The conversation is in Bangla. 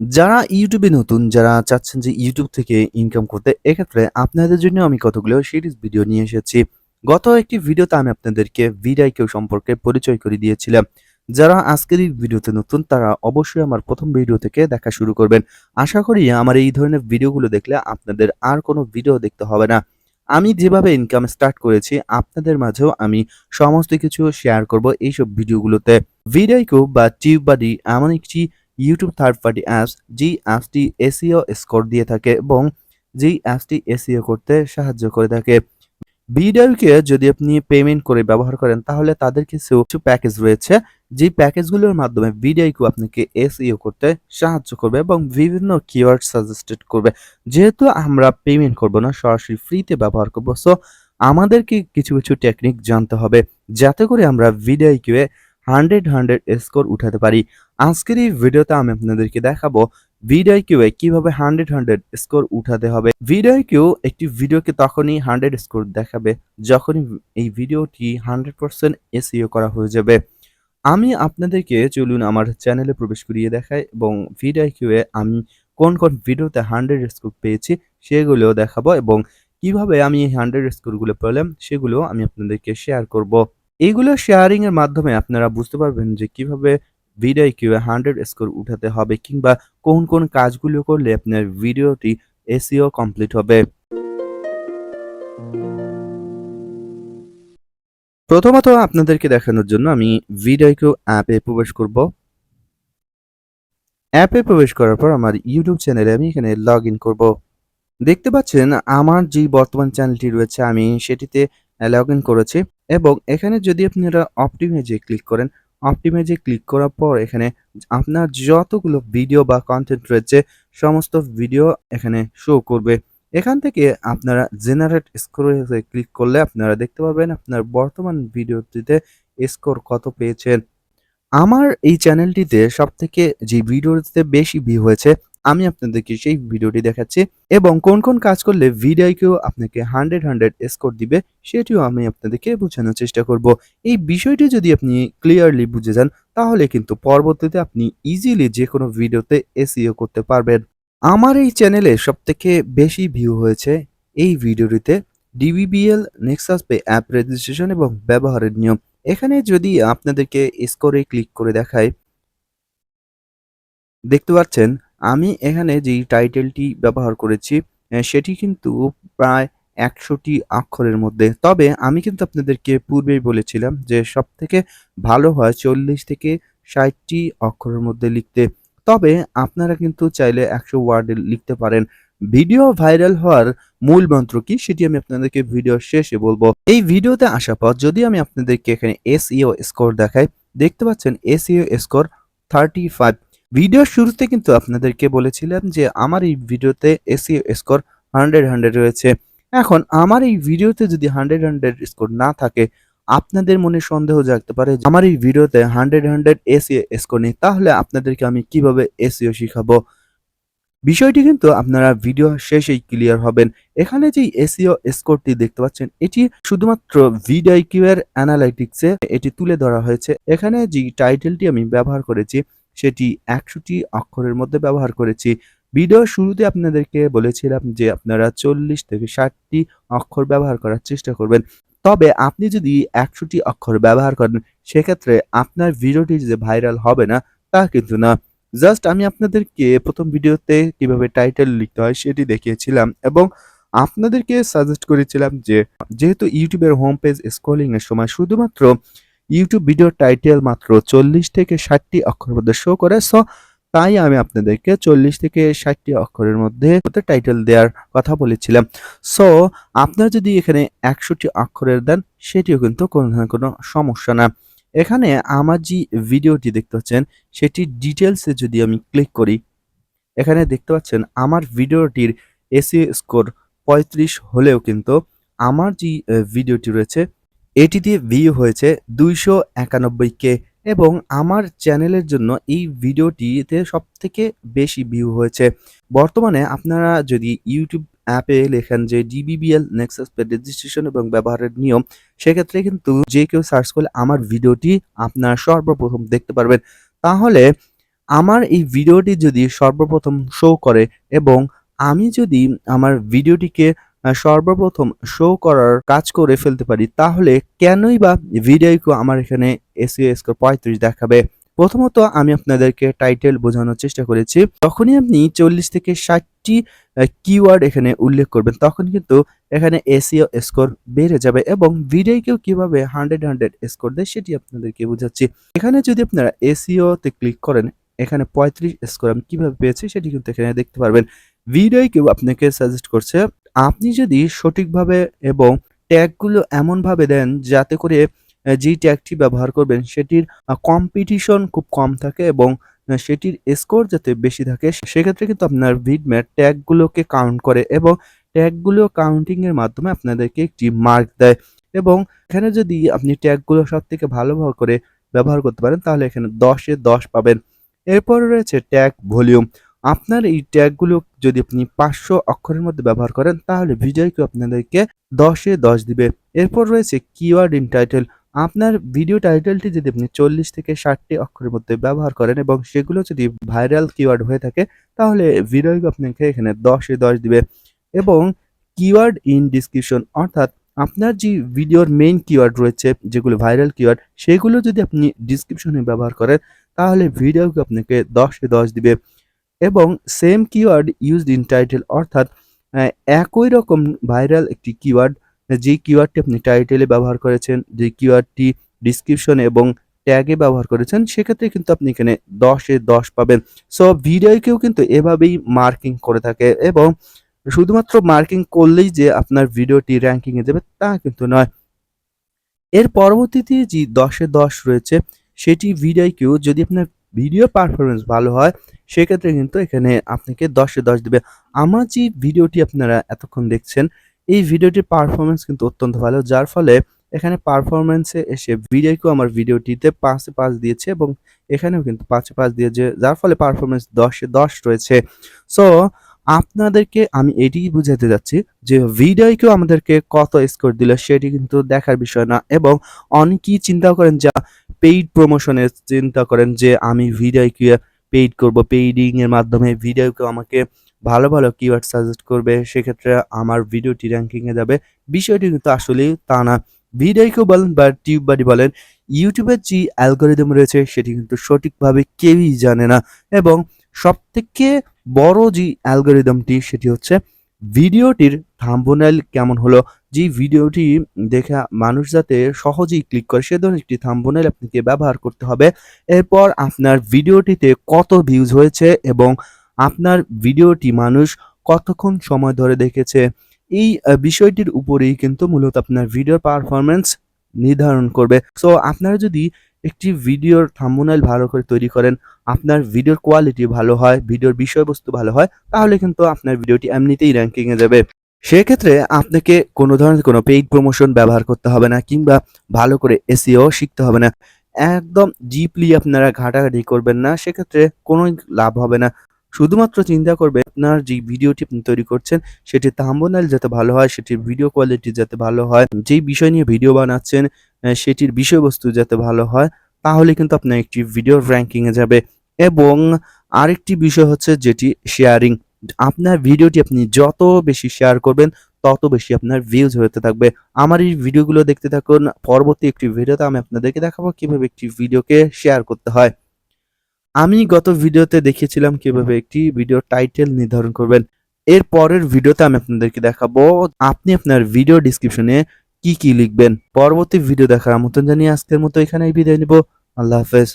যারা ইউটিউবে নতুন, যারা চাচ্ছেন যে ইউটিউব থেকে ইনকাম করতে, এক্ষেত্রে আপনাদের জন্য আমি কতগুলো সিরিজ ভিডিও নিয়ে এসেছি। গত একটি ভিডিওতে আমি আপনাদেরকে ভিডাইকিউ সম্পর্কে পরিচয় করে দিয়েছিলাম। যারা আজকের এই ভিডিওতে নতুন, তারা অবশ্যই আমার প্রথম ভিডিও থেকে দেখা শুরু করবেন। আশা করি আমার এই ধরনের ভিডিওগুলো দেখলে আপনাদের আর কোনো ভিডিও দেখতে হবে না। আমি যেভাবে ইনকাম স্টার্ট করেছি, আপনাদের মাঝেও আমি সমস্ত কিছু শেয়ার করব এইসব ভিডিওগুলোতে। ভিডাইকিউ বা টিউব বাডি এমন একটি ইউটিউব থার্ড পার্টি অ্যাপস যেই অ্যাপসটি এসইও স্কোর দিয়ে থাকে এবং যেই অ্যাপসটি এসইও করতে সাহায্য করে থাকে। ভিডিওকে যদি আপনি পেমেন্ট করে ব্যবহার করেন, তাহলে তাদের কিছু কিছু প্যাকেজ রয়েছে যে প্যাকেজগুলোর মাধ্যমে ভিডিওকে আপনাকে এসইও করতে সাহায্য করবে এবং বিভিন্ন কিওয়ার্ড সাজেস্টেড করবে যেহেতু আমরা পেমেন্ট করব না, সরাসরি ফ্রিতে ব্যবহার করব সো আমাদেরকে কিছু কিছু টেকনিক জানতে হবে, যাতে করে আমরা ভিডিওকে হান্ড্রেড হান্ড্রেড স্কোর উঠাতে পারি আজকের এই ভিডিওতে আমি আপনাদেরকে দেখাবো ভিডিও কিউ এ কীভাবে হান্ড্রেড হান্ড্রেড স্কোর উঠাতে হবে। ভিডিও কিউ একটি ভিডিওকে তখনই হান্ড্রেড স্কোর দেখাবে যখনই এই ভিডিওটি হান্ড্রেড পার্সেন্ট এসিও করা হয়ে যাবে। আমি আপনাদেরকে চলুন আমার চ্যানেলে প্রবেশ করিয়ে দেখাই এবং ভিডিও কিউ এ আমি কোন কোন ভিডিওতে হান্ড্রেড স্কোর পেয়েছি সেগুলোও দেখাবো এবং কীভাবে আমি এই হান্ড্রেড স্কোরগুলো পেলাম সেগুলো আমি আপনাদেরকে শেয়ার করব। এইগুলো শেয়ারিং এর মাধ্যমে আপনারা বুঝতে পারবেন যে কীভাবে ভিডিও কিউ হান্ড্রেড স্কোর উঠাতে হবে কিংবা কোন কোন কাজগুলো করলে আপনার ভিডিওটি এসিও কমপ্লিট হবে। প্রথমত আপনাদেরকে দেখানোর জন্য আমি ভিডিও কিউ অ্যাপে প্রবেশ করব। অ্যাপে প্রবেশ করার পর আমার ইউটিউব চ্যানেলে আমি এখানে লগ ইন করব। দেখতে পাচ্ছেন আমার যে বর্তমান চ্যানেলটি রয়েছে, আমি সেটিতে লগ ইন করেছি এবং এখানে যদি আপনারা অপটিমেজে ক্লিক করেন অপটিমেজে ক্লিক করার পর এখানে আপনার যতগুলো ভিডিও বা কন্টেন্ট রয়েছে, সমস্ত ভিডিও এখানে শো করবে। এখান থেকে আপনারা জেনারেট স্কোরে ক্লিক করলে আপনারা দেখতে পাবেন আপনার বর্তমান ভিডিওটিতে স্কোর কত পেয়েছেন। আমার এই চ্যানেলটিতে সব থেকে যে ভিডিওতে বেশি ভিউ হয়েছে আমি আপনাদেরকে সেই ভিডিওটি দেখাচ্ছি এবং কোন কোন কাজ করলে ভিডিওকেও আপনাকে হান্ড্রেড হান্ড্রেড স্কোর দিবে সেটিও আমি আপনাদেরকে বোঝানোর চেষ্টা করব। এই বিষয়টি যদি আপনি ক্লিয়ারলি বুঝে যান, তাহলে কিন্তু পরবর্তীতে আপনি ইজিলি যে কোনো ভিডিওতে এসিও করতে পারবেন। আমার এই চ্যানেলে সব থেকে বেশি ভিউ হয়েছে এই ভিডিওটিতে DBBL, Nexus pay, app registration এবং ব্যবহারের নিয়ম। এখানে যদি আপনাদেরকে স্কোরে ক্লিক করে দেখায় দেখতে পাচ্ছেন আমি এখানে যেই টাইটেলটি ব্যবহার করেছি সেটি কিন্তু প্রায় একশোটি অক্ষরের মধ্যে। তবে আমি কিন্তু আপনাদেরকে পূর্বেই বলেছিলাম যে সব থেকে ভালো হয় চল্লিশ থেকে ষাটটি অক্ষরের মধ্যে লিখতে। তবে আপনারা কিন্তু চাইলে একশো ওয়ার্ডে লিখতে পারেন। ভিডিও ভাইরাল হওয়ার মূল মন্ত্র কি সেটি আমি আপনাদেরকে ভিডিও শেষে বলব। এই ভিডিওতে আসার পর যদি আমি আপনাদেরকে এখানে এসইও স্কোর দেখাই, দেখতে পাচ্ছেন এসইও স্কোর থার্টি ফাইভ ভিডিওর শুরুতে কিন্তু আপনাদেরকে বলেছিলাম যে আমার এই ভিডিওতে এসিও স্কোর হান্ড্রেড হান্ড্রেড রয়েছে। এখন আমার এই ভিডিওতে যদি হান্ড্রেড হান্ড্রেড স্কোর না থাকে, আপনাদের মনে সন্দেহ জাগতে পারে আমার এই ভিডিওতে হান্ড্রেড হান্ড্রেড এসিও স্কোর নেই, তাহলে আপনাদেরকে আমি কীভাবে এসিও শিখাবো? বিষয়টি কিন্তু আপনারা ভিডিও শেষেই ক্লিয়ার হবেন। এখানে যে এসিও স্কোরটি দেখতে পাচ্ছেন, এটি শুধুমাত্র ভিডিও এর অ্যানালাইটিক্সে এটি তুলে ধরা হয়েছে। এখানে যে টাইটেলটি আমি ব্যবহার করেছি সেটি একশোটি অক্ষরের মধ্যে ব্যবহার করেছি। ভিডিও শুরুতে আপনাদেরকে বলেছিলাম যে আপনারা চল্লিশ থেকে ষাটটি অক্ষর ব্যবহার করার চেষ্টা করবেন। তবে আপনি যদি একশোটি অক্ষর ব্যবহার করেন, সেক্ষেত্রে আপনার ভিডিওটি যে ভাইরাল হবে না, তা কিন্তু না। জাস্ট আমি আপনাদেরকে প্রথম ভিডিওতে কীভাবে টাইটেল লিখতে হয় সেটি দেখিয়েছিলাম এবং আপনাদেরকে সাজেস্ট করেছিলাম যে, যেহেতু ইউটিউবের হোম পেজ স্ক্রলিং এর সময় শুধুমাত্র ইউটিউব ভিডিও টাইটেল মাত্র চল্লিশ থেকে ষাটটি অক্ষরের মধ্যে শো করে সো তাই আমি আপনাদেরকে চল্লিশ থেকে ষাটটি অক্ষরের মধ্যে টাইটেল দেওয়ার কথা বলেছিলাম। সো আপনারা যদি এখানে একশোটি অক্ষরের দেন, সেটিও কিন্তু কোনো না কোনো সমস্যা না। এখানে আমার যে ভিডিওটি দেখতে পাচ্ছেন সেটি ডিটেলসে যদি আমি ক্লিক করি, এখানে দেখতে পাচ্ছেন আমার ভিডিওটির এসি স্কোর পঁয়ত্রিশ হলেও কিন্তু আমার যে ভিডিওটি রয়েছে এটি দিয়ে ভিউ হয়েছে দুইশো একানব্বই কে এবং আমার চ্যানেলের জন্য এই ভিডিওটিতে সব থেকে বেশি ভিউ হয়েছে। বর্তমানে আপনারা যদি ইউটিউব অ্যাপে লেখেন যে ডিবিবিএল নেক্সাস পে রেজিস্ট্রেশন এবং ব্যবহারের নিয়ম, সেক্ষেত্রে কিন্তু যে কেউ সার্চ করলে আমার ভিডিওটি আপনারা সর্বপ্রথম দেখতে পারবেন। তাহলে আমার এই ভিডিওটি যদি সর্বপ্রথম শো করে এবং আমি যদি আমার ভিডিওটিকে সর্বপ্রথম শো করার কাজ করে ফেলতে পারি তাহলে কেনই বা ভিডিওইকো আমার এখানে এসইও স্কোর ৩৫ দেখাবে? প্রথমত আমি আপনাদেরকে টাইটেল বোঝানোর চেষ্টা করেছি। যখনই আপনি ৪০ থেকে ৬০ টি কিওয়ার্ড এখানে উল্লেখ করবেন তখন কিন্তু এখানে এসইও স্কোর বেড়ে যাবে এবং ভিডিওকেও কীভাবে 100, 100 স্কোর দেয় সেটি আপনাদেরকে বোঝাচ্ছি এখানে যদি আপনারা এসইও তে ক্লিক করেন এখানে ৩৫ স্কোর আমি কীভাবে পেয়েছি সেটি কিন্তু এখানে দেখতে পারবেন। ভিডিও কেউ আপনাকে সাজেস্ট করছে আপনি যদি সঠিকভাবে এবং ট্যাগগুলো এমনভাবে দেন যাতে করে যেই ট্যাগটি ব্যবহার করবেন সেটির কম্পিটিশন খুব কম থাকে এবং সেটির স্কোর যাতে বেশি থাকে, সেক্ষেত্রে কিন্তু আপনার ভিডম্যাট ট্যাগগুলোকে কাউন্ট করে এবং ট্যাগগুলো কাউন্টিংয়ের মাধ্যমে আপনাদেরকে একটি মার্ক দেয় এবং এখানে যদি আপনি ট্যাগগুলো সবথেকে ভালো ভাবে করে ব্যবহার করতে পারেন, তাহলে এখানে দশে দশ পাবেন। এরপর রয়েছে ট্যাগ ভলিউম। আপনার এই ট্যাগগুলো যদি আপনি ৫০০ অক্ষরের মধ্যে ব্যবহার করেন, তাহলে ভিডিওইকো আপনাদেরকে ১০ এ ১০ দিবে। এরপর রয়েছে কিওয়ার্ড ইন টাইটেল। আপনার ভিডিও টাইটেলটি যদি আপনি ৪০ থেকে ষাটটি অক্ষরের মধ্যে ব্যবহার করেন এবং সেগুলো যদি ভাইরাল কিওয়ার্ড হয়ে থাকে, তাহলে ভিডিওইকো আপনাকে এখানে ১০ এ ১০ দিবে এবং কিওয়ার্ড ইন ডেসক্রিপশন অর্থাৎ আপনার যে ভিডিওর মেইন কিওয়ার্ড রয়েছে, যেগুলো ভাইরাল কিওয়ার্ড সেগুলো যদি আপনি ডেসক্রিপশনে ব্যবহার করেন, তাহলে ভিডিওইকো আপনাকে ১০ এ ১০ দিবে এবং same keyword used in title অর্থাৎ একই রকম ভাইরাল একটি কিওয়ার্ড যেই কিওয়ার্ডটি আপনি টাইটেলে ব্যবহার করেছেন, যে কিওয়ার্ডটি ডেসক্রিপশনে এবং ট্যাগে ব্যবহার করেছেন সেক্ষেত্রে কিন্তু আপনি এখানে দশে দশ পাবেন। সো ভিডিওইকেও কিন্তু এভাবেই মার্কিং করে থাকে এবং শুধুমাত্র মার্কিং করলেই যে আপনার ভিডিওটি র্যাঙ্কিংয়ে যাবে তা কিন্তু নয়। এর পরবর্তীতে যে দশে দশ রয়েছে সেটি ভিডিওইকেও যদি আপনার ভিডিও পারফরমেন্স ভালো হয়, সেক্ষেত্রে কিন্তু এখানে আপনাকে ১০ এ ১০ দিবে। আমার যে ভিডিওটি আপনারা এতক্ষণ দেখছেন, এই ভিডিওটির পারফরম্যান্স কিন্তু অত্যন্ত ভালো যার ফলে এখানে পারফরমেন্সে এসে ভিডিওইকো আমার ভিডিওটিতে ৫ এ ৫ দিয়েছে এবং এখানেও কিন্তু ৫ এ ৫ দিয়েছে, যার ফলে পারফরমেন্স ১০ এ ১০ রয়েছে। সো আপনাদেরকে আমি এটিই বুঝাতে যাচ্ছি যে ভিডিওইকো আমাদেরকে কত স্কোর দিল সেটি কিন্তু দেখার বিষয় না এবং অনেকেই চিন্তা করেন যা পেইড প্রমোশনের চিন্তা করেন যে আমি ভিডিওইকে পেইড করব। পেইডিং এর মাধ্যমে ভিডিওইকো আমাকে ভালো, ভালো কিওয়ার্ড সাজেস্ট করবে সেক্ষেত্রে আমার ভিডিওটি র‍্যাংকিং এ যাবে। বিষয়টি কিন্তু আসলেই তা না। ভিডিও ভিডিওইকো বলেন বা টিউব বাড়ি বলেন ইউটিউবের যে অ্যালগরিদম রয়েছে সেটি কিন্তু সঠিকভাবে কেউই জানে না এবং সবথেকে বড় যে অ্যালগরিদমটি সেটি হচ্ছে ভিডিওটির থাম্বনেইল কেমন হলো, যে ভিডিওটি দেখে মানুষ যাতে সহজেই ক্লিক করে সে ধরনের একটি থাম্বনেইল আপনাকে ব্যবহার করতে হবে। এরপর আপনার ভিডিওটিতে কত ভিউজ হয়েছে এবং আপনার ভিডিওটি মানুষ কতক্ষণ সময় ধরে দেখেছে এই বিষয়টির উপরেই কিন্তু মূলত আপনার ভিডিওর পারফরমেন্স নির্ধারণ করবে। সো আপনারা যদি একটি ভিডিওর থাম্বনেইল ভালো করে তৈরি করেন, আপনার ভিডিওর কোয়ালিটি ভালো হয়, ভিডিওর বিষয়বস্তু ভালো হয় তাহলে কিন্তু আপনার ভিডিওটি এমনিতেই র‍্যাংকিং এ যাবে। সেক্ষেত্রে আপনাকে কোনো ধরনের কোনো পেইড প্রমোশন ব্যবহার করতে হবে না কিংবা ভালো করে এসইও শিখতে হবে না। একদম ডিপলি আপনারা ঘাটাঘাটি করবেন না সেক্ষেত্রে কোনো লাভ হবে না। শুধুমাত্র চিন্তা করবে আপনার যে ভিডিওটি আপনি তৈরি করছেন সেটি থাম্বনেইল যাতে ভালো হয়, সেটির ভিডিও কোয়ালিটি যাতে ভালো হয়, যেই বিষয় নিয়ে ভিডিও বানাচ্ছেন সেটির বিষয়বস্তু যাতে ভালো হয় তাহলে কিন্তু আপনার একটি ভিডিও র‍্যাংকিং এ যাবে এবং আরেকটি বিষয় হচ্ছে যেটি শেয়ারিং। আপনার ভিডিওটি আপনি যত বেশি শেয়ার করবেন তত বেশি আপনার ভিউজ হতে থাকবে। আমার এই ভিডিওগুলো দেখতে থাকুন। পরবর্তী একটি ভিডিওতে আমি আপনাদেরকে দেখাবো কীভাবে একটি ভিডিওকে শেয়ার করতে হয়। আমি গত ভিডিওতে দেখিয়েছিলাম কীভাবে একটি ভিডিও টাইটেল নির্ধারণ করবেন। এর পরের ভিডিওতে আমি আপনাদেরকে দেখাবো আপনি আপনার ভিডিও ডিসক্রিপশনে কি, কি লিখবেন। পরবর্তী ভিডিও দেখার আমন্ত্রণ জানিয়ে আজকের মতো এখানেই বিদায় নিব। আল্লাহ হাফেজ।